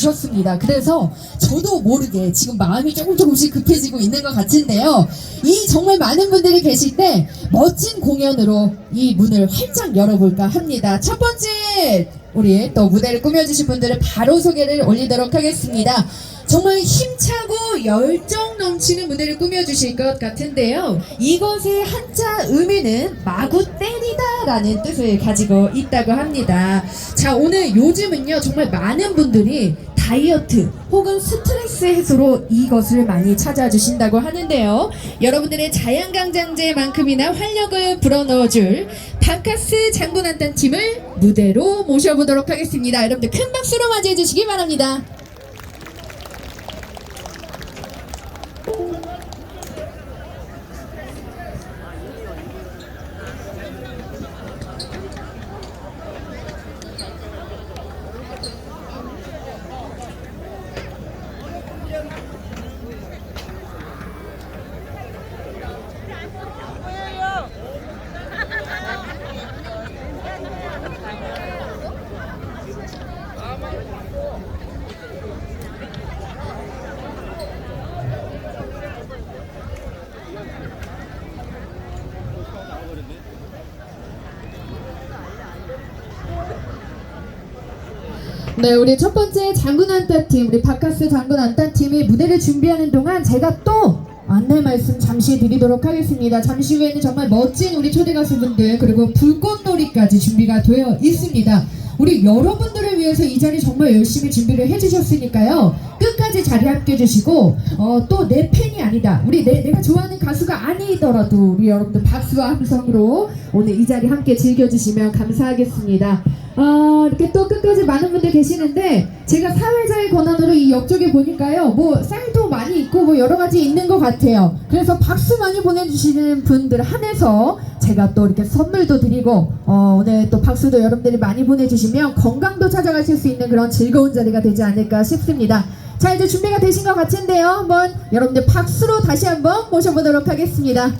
주셨습니다. 그래서 저도 모르게 지금 마음이 조금 조금씩 급해지고 있는 것 같은데요. 이 정말 많은 분들이 계실 때 멋진 공연으로 이 문을 활짝 열어볼까 합니다. 첫 번째 우리 또 무대를 꾸며주신 분들을 바로 소개를 올리도록 하겠습니다. 정말 힘차고 열정 넘치는 무대를 꾸며주실 것 같은데요. 이것의 한자 의미는 마구 때리다라는 뜻을 가지고 있다고 합니다. 자, 오늘 요즘은요, 정말 많은 분들이 다이어트 혹은 스트레스 해소로 이것을 많이 찾아주신다고 하는데요. 여러분들의 자양강장제만큼이나 활력을 불어넣어줄 바카스 장군 한단 팀을 무대로 모셔보도록 하겠습니다. 여러분들 큰 박수로 맞이해 주시기 바랍니다. 네, 우리 첫 번째 장군 안따 팀, 우리 바카스 장군 안따 팀이 무대를 준비하는 동안 제가 또 안내 말씀 잠시 드리도록 하겠습니다. 잠시 후에는 정말 멋진 우리 초대 가수분들 그리고 불꽃놀이까지 준비가 되어 있습니다. 우리 여러분들을 위해서 이 자리 정말 열심히 준비를 해주셨으니까요. 끝까지 자리 함께 해주시고 어, 또 내 팬이 아니다. 우리 내, 내가 좋아하는 가수가 아니더라도 우리 여러분들 박수와 함성으로 오늘 이 자리 함께 즐겨주시면 감사하겠습니다. 어, 이렇게 또 끝까지 많은 분들 계시는데 제가 사회자의 권한으로 이 옆쪽에 보니까요 뭐 쌀도 많이 있고 뭐 여러 가지 있는 것 같아요. 그래서 박수 많이 보내주시는 분들 한해서 제가 또 이렇게 선물도 드리고 어, 오늘 또 박수도 여러분들이 많이 보내주시면 건강도 찾아가실 수 있는 그런 즐거운 자리가 되지 않을까 싶습니다. 자 이제 준비가 되신 것 같은데요. 한번 여러분들 박수로 다시 한번 모셔보도록 하겠습니다